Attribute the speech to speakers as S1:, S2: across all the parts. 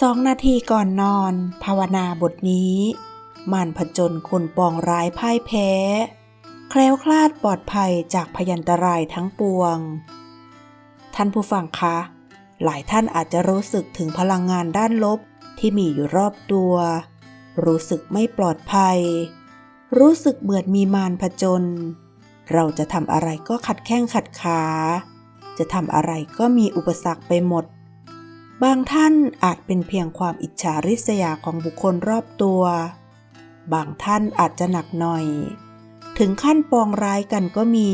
S1: สองนาทีก่อนนอน ภาวนาบทนี้มานผจญคนปองร้ายพ่ายแพ้ แคล้วคลาดปลอดภัยจากพยันตรายทั้งปวง ท่านผู้ฟังคะ หลายท่านอาจจะรู้สึกถึงพลังงานด้านลบที่มีอยู่รอบตัว รู้สึกไม่ปลอดภัย รู้สึกเหมือนมีมารผจญเราจะทำอะไรก็ขัดแข้งขัดขา จะทำอะไรก็มีอุปสรรคไปหมด บางท่านอาจเป็นเพียงความอิจฉาริษยาของบุคคลรอบตัว บางท่านอาจจะหนักหน่อย ถึงขั้นปองร้ายกันก็มี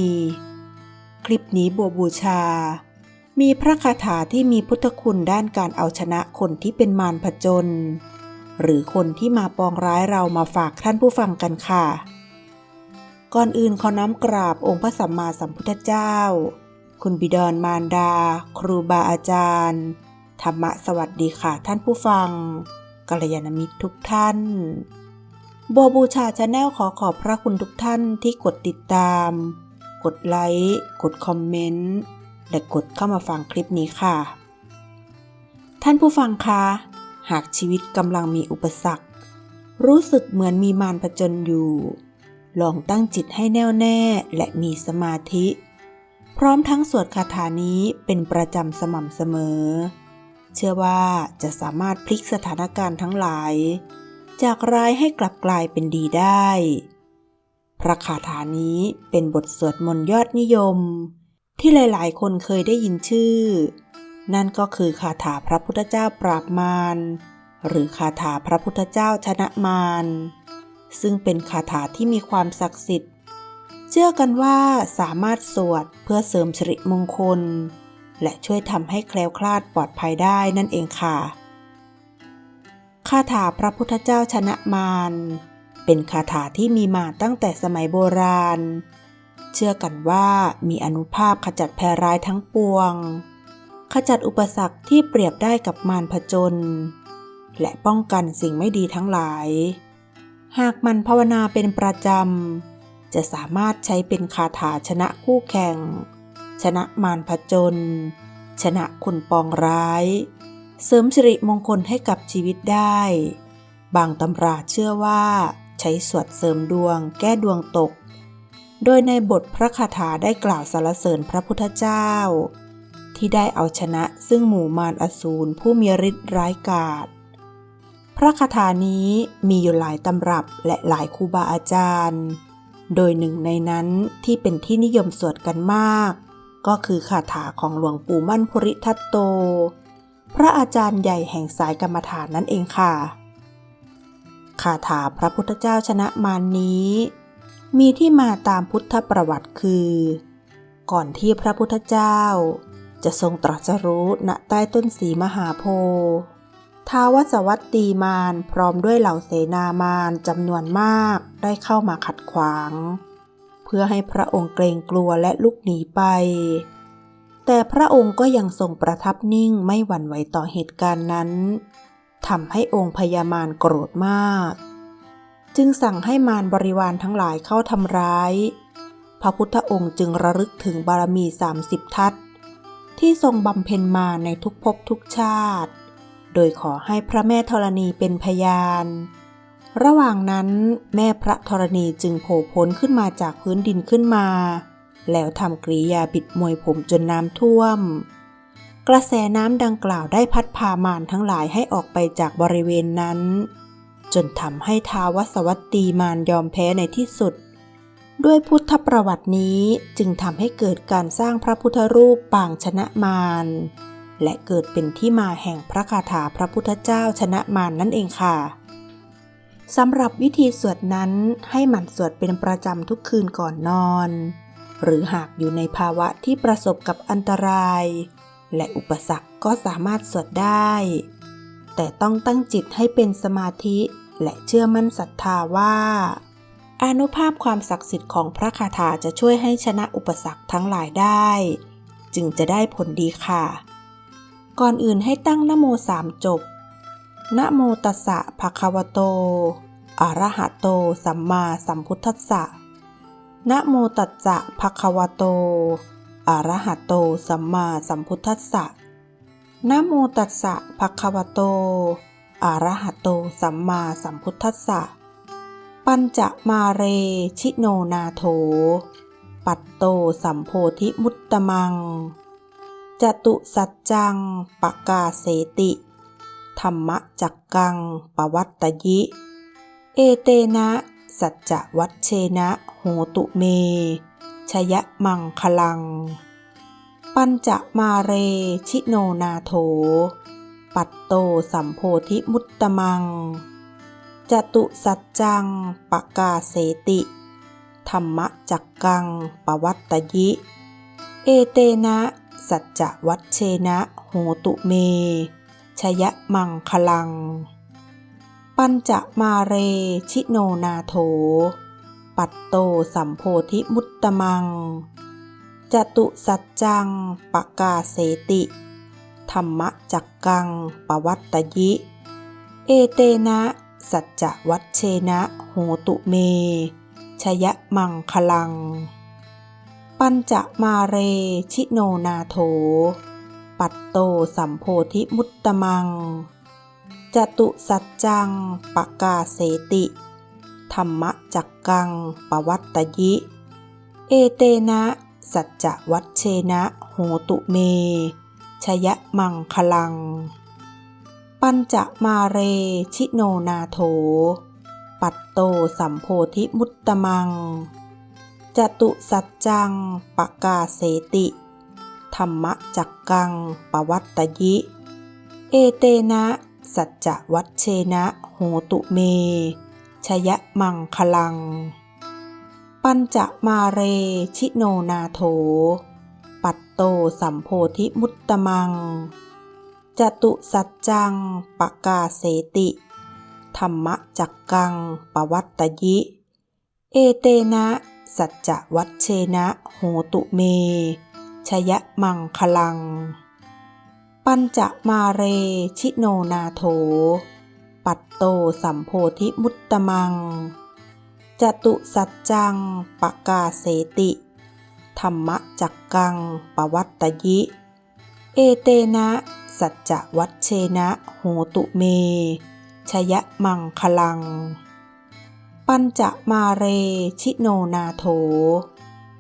S1: คลิปนี้บัวบูชา มีพระคาถาที่มีพุทธคุณด้านการเอาชนะคนที่เป็นมารผจญหรือคนที่มาปองร้ายเรามาฝากท่านผู้ฟังกันค่ะ ก่อนอื่นขอน้อมกราบองค์พระสัมมาสัมพุทธเจ้า คุณบิดรมารดา ครูบาอาจารย์ ธรรมะสวัสดีค่ะท่านผู้ฟังกัลยาณมิตรทุกท่าน บัวบูชาชาแนลขอขอบพระคุณทุกท่านที่กดติดตาม กดไลค์ กดคอมเมนต์ และกดเข้ามาฟังคลิปนี้ค่ะ ท่านผู้ฟังคะ หากชีวิตกำลังมีอุปสรรค รู้สึกเหมือนมีมารผจญอยู่ ลองตั้งจิตให้แน่วแน่และมีสมาธิ พร้อมทั้งสวดคาถานี้เป็นประจำสม่ำเสมอ เชื่อว่าจะสามารถพลิกสถานการณ์ทั้งหลาย จากร้ายให้กลับกลายเป็นดีได้ พระคาถานี้เป็นบทสวดมนต์ยอดนิยม ที่หลายๆ คนเคยได้ยินชื่อ นั่นก็คือคาถาพระพุทธเจ้าปราบมารหรือคาถาพระพุทธเจ้าชนะมารซึ่งเป็นคาถาที่มีความศักดิ์สิทธิ์ เชื่อกันว่าสามารถสวดเพื่อเสริมสิริมงคล และช่วยทำให้แคล้วคลาดปลอดภัยได้นั่นเองค่ะ คาถาพระพุทธเจ้าชนะมารเป็นคาถาที่มีมาตั้งแต่สมัยโบราณ เชื่อกันว่ามีอนุภาพขจัดแพรร้ายทั้งปวง ขจัดอุปสรรคที่เปรียบได้กับมารผจญและป้องกันสิ่งไม่ดีทั้งหลาย หากมันภาวนาเป็นประจำ จะสามารถใช้เป็นคาถาชนะคู่แข่ง ชนะมารผจญชนะคุณปองร้าย เสริมสิริมงคลให้กับชีวิตได้ บางตำราเชื่อว่า ใช้สวดเสริมดวงแก้ดวงตก โดยในบทพระคาถาได้กล่าวสรรเสริญพระพุทธเจ้า ที่ได้เอาชนะซึ่งหมู่มารอสูรผู้มีฤทธิ์ร้ายกาจพระคาถานี้มีอยู่หลายตำรับและหลายครูบาอาจารย์ โดยหนึ่งในนั้นที่เป็นที่นิยมสวดกันมาก ก็คือคาถาของหลวงปู่มั่นภูริทัตโต พระอาจารย์ใหญ่แห่งสายกรรมฐานนั่นเองค่ะ คาถาพระพุทธเจ้าชนะมารนี้ มีที่มาตามพุทธประวัติคือ ก่อนที่พระพุทธเจ้า จะทรงตรัสรู้ณใต้ต้นสีมหาโพธิ์ท้าวสวัตตีมารพร้อมด้วยเหล่าเสนามารจำนวนมากได้เข้ามาขัดขวาง เพื่อให้พระองค์เกรงกลัวและลุกหนีไป แต่พระองค์ก็ยังทรงประทับนิ่งไม่หวั่นไหวต่อเหตุการณ์นั้นทำให้องค์พญามารโกรธมาก จึงสั่งให้มารบริวารทั้งหลายเข้าทำร้าย พระพุทธองค์จึงระลึกถึงบารมี 30 ทัศที่ทรงบำเพ็ญมาในทุกภพทุกชาติ โดยขอให้พระแม่ธรณีเป็นพยาน ระหว่างนั้นแม่พระธรณีจึงโผล่พ้นขึ้นมาจากพื้นดินขึ้นมา แล้วทำกริยาบิดมวยผมจนน้ำท่วม กระแสน้ำดังกล่าวได้พัดพามารทั้งหลายให้ออกไปจากบริเวณนั้น จนทำให้ท้าวสวัตตีมารยอมแพ้ในที่สุด ด้วยพุทธประวัตินี้จึงทำให้เกิดการสร้างพระพุทธรูปปางชนะมารและเกิดเป็นที่มาแห่งพระคาถาพระพุทธเจ้าชนะมารนนั่นเองค่ะ สำหรับวิธีสวดนั้นให้หมั่นสวดเป็นประจำทุกคืนก่อนนอน หรือหากอยู่ในภาวะที่ประสบกับอันตราย และอุปสรรคก็สามารถสวดได้ แต่ต้องตั้งจิตให้เป็นสมาธิและเชื่อมั่นศรัทธาว่า อานุภาพความศักดิ์สิทธิ์ของพระคาถาจะช่วยให้ชนะอุปสรรคทั้งหลายได้ จึงจะได้ผลดีค่ะ ก่อนอื่นให้ตั้งนโมสามจบ นะโมตัสสะภะคะวะโต อะระหะโต สัมมาสัมพุทธัสสะ นะโมตัสสะภะคะวะโต อะระหะโต สัมมาสัมพุทธัสสะ นะโมตัสสะภะคะวะโต อะระหะโต สัมมาสัมพุทธัสสะ ปัญจมาเรชิโนนาโถ ปัตโตสัมโพธิมุตตมัง จตุสัจจังปะกาเสติ ธรรมจักกังปวัตตยิ เอเตนะ สัจจะวัชเชนะโหตุเม ชยะมังคลัง ปัญจมาเรชิโนนาโถ ปัตโตสัมโพธิมุตตมัง จตุสัจจังปะกาเสติ ธรรมจักกังปวัตตยิ เอเตนะ สัจจะวัชเชนะโหตุเม ชยะมังคลัง ปัญจมาเรชิโนนาโถ ปัตโตสัมโพธิมุตตมัง จตุสัจจังปะกาเสติ ธรรมจักกังปวัตตยิ เอเตนะ สัจจวัชเชนะโหตุเม ชยะมังคลัง ปัญจมาเรชิโนนาโถ ปัตโตสัมโพธิมุตตมัง จตุสัจจังปะกาเสติ ธรรมจักกังปวัตตยิ เอเตนะ สัจจะวัชเชนะโหตุเม ชยะมังคลัง ปัญจมาเรชิโนนาโถ ปัตโตสัมโพธิมุตตมัง จตุสัจจังปะกาเสติ ธรรมจักกังปวัตตยิ เอเตนะ สัจจะวัชเชนะโหตุเม ชยะมังคลัง ปัญจมาเรชิโนนาโถ ปัตโตสัมโพธิมุตตมัง จตุสัจจังปะกาเสติ ธรรมจักกังปวัตตยิ เอเตนะ สัจจะวัชเชนะโหตุเม ชยะมังคลัง ปัญจมาเรชิโนนาโถ ปัตโตสัมโพธิมุตตมัง จตุสัจจังปะกาเสติ ธรรมจักกังปวัตตยิ เอเตนะ สัจจวัชเชนะโหตุเม ชยะมังคลัง ปัญจมาเรชิโนนาโถ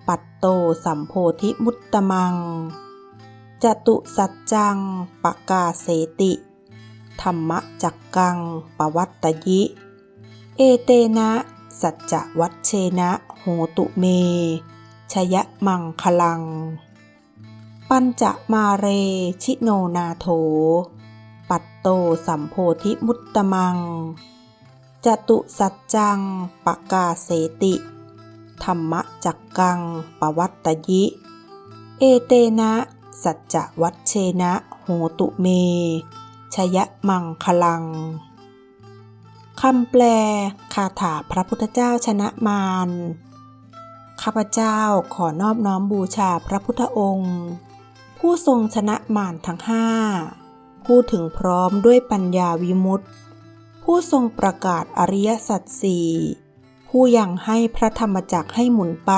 S1: ปัตโตสัมโพธิมุตตมัง จตุสัจจังปะกาเสติ ธรรมจักกังปวัตตยิ เอเตนะ สัจจะวัชเชนะโหตุเม ชยะมังคลัง ปัญจมาเรชิโนนาโถ ปัตโตสัมโพธิมุตตมัง จตุสัจจังปะกาเสติ ธรรมจักกังปวัตตยิ เอเตนะ สัจจะวัชเชนะโหตุเม ชยะมังคลัง คำแปลคาถาพระพุทธเจ้าชนะมารข้าพเจ้าขอนอบน้อมบูชาพระพุทธองค์ ผู้ทรงชนะมารทั้งห้าผู้ถึงพร้อมด้วยปัญญาวิมุตติ ผู้ทรงประกาศอริยสัจสี่ ผู้ยังให้พระธรรมจักรให้หมุนไป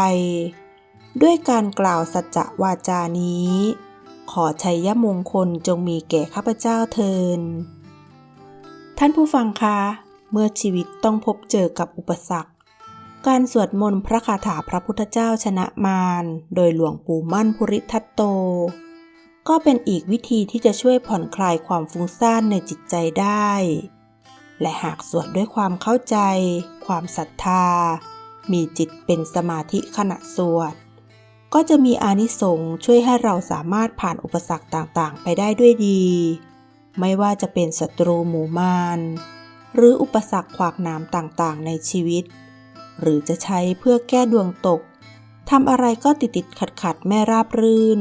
S1: ด้วยการกล่าวสัจจะวาจานี้ ขอชัยมงคลจงมีแก่ข้าพเจ้าเทิน ท่านผู้ฟังคะ เมื่อชีวิตต้องพบเจอกับอุปสรรค การสวดมนต์พระคาถาพระพุทธเจ้าชนะมารโดยหลวงปู่มั่นภูริทัตโต ก็เป็นอีกวิธีที่จะช่วยผ่อนคลายความฟุ้งซ่านในจิตใจได้ และหากสวดด้วยความเข้าใจ ความศรัทธา มีจิตเป็นสมาธิขณะสวด ก็จะมีอานิสงส์ช่วยให้เราสามารถผ่านอุปสรรคต่างๆ ไปได้ด้วยดี ไม่ว่าจะเป็นศัตรูหมู่มารหรืออุปสรรคขวากหนามต่างๆ ในชีวิต หรือจะใช้เพื่อแก้ดวงตกทำอะไรก็ติดติดขัดขัดๆไม่ราบรื่น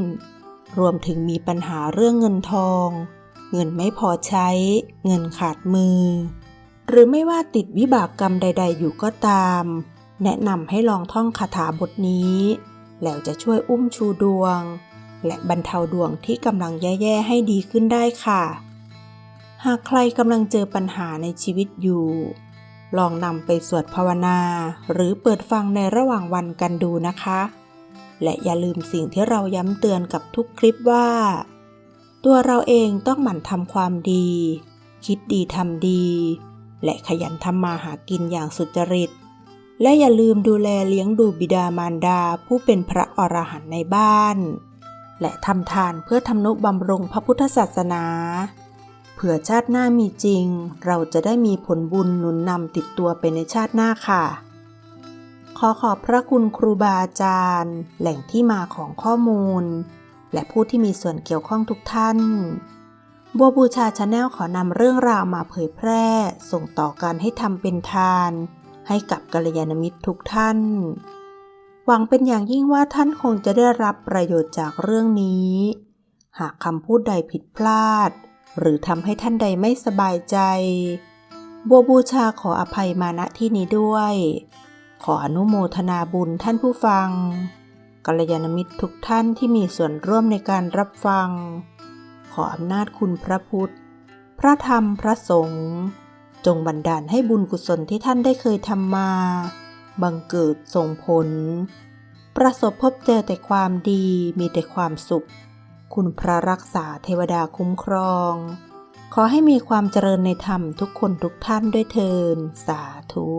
S1: รวมถึงมีปัญหาเรื่องเงินทอง เงินไม่พอใช้ เงินขาดมือ หรือไม่ว่าติดวิบากกรรมใด ๆ อยู่ก็ตาม แนะนำให้ลองท่องคาถาบทนี้ แล้วจะช่วยอุ้มชูดวง และบรรเทาดวงที่กำลังแย่ ๆ ให้ดีขึ้นได้ค่ะ หากใครกำลังเจอปัญหาในชีวิตอยู่ ลองนำไปสวดภาวนา หรือเปิดฟังในระหว่างวันกันดูนะคะ และอย่าลืมสิ่งที่เราย้ำเตือนกับทุกคลิปว่า ตัวเราเองต้องหมั่นทำความดี คิดดีทำดี และขยันทำมาหากินอย่างสุจริต และอย่าลืมดูแลเลี้ยงดูบิดามารดาผู้เป็นพระอรหันต์ในบ้าน และทำทานเพื่อทำนุบำรุงพระพุทธศาสนาเผื่อชาติหน้ามีจริง เราจะได้มีผลบุญหนุนนำติดตัวไปในชาติหน้าค่ะ ขอขอบพระคุณครูบาอาจารย์ แหล่งที่มาของข้อมูล และผู้ที่มีส่วนเกี่ยวข้องทุกท่าน บัวบูชาชาแนลขอนำเรื่องราวมาเผยแพร่ ส่งต่อการให้ทำเป็นทาน ให้กับกัลยาณมิตรทุกท่าน หวังเป็นอย่างยิ่งว่าท่านคงจะได้รับประโยชน์จากเรื่องนี้ หากคำพูดใดผิดพลาด หรือทำให้ท่านใดไม่สบายใจ บัวบูชาขออภัยมาณที่นี้ด้วย ขออนุโมทนาบุญท่านผู้ฟังกัลยาณมิตรทุกท่านที่มีส่วนร่วมในการรับฟัง ออำนาจคุณพระพุทธ พระธรรมพระสงฆ์จงบันดาลให้บุญกุศลที่ท่านได้เคยทำมา บังเกิดส่งผล ประสบพบเจอแต่ความดีมีแต่ความสุข คุณพระรักษาเทวดาคุ้มครอง ขอให้มีความเจริญในธรรมทุกคนทุกท่านด้วยเทินสาธุ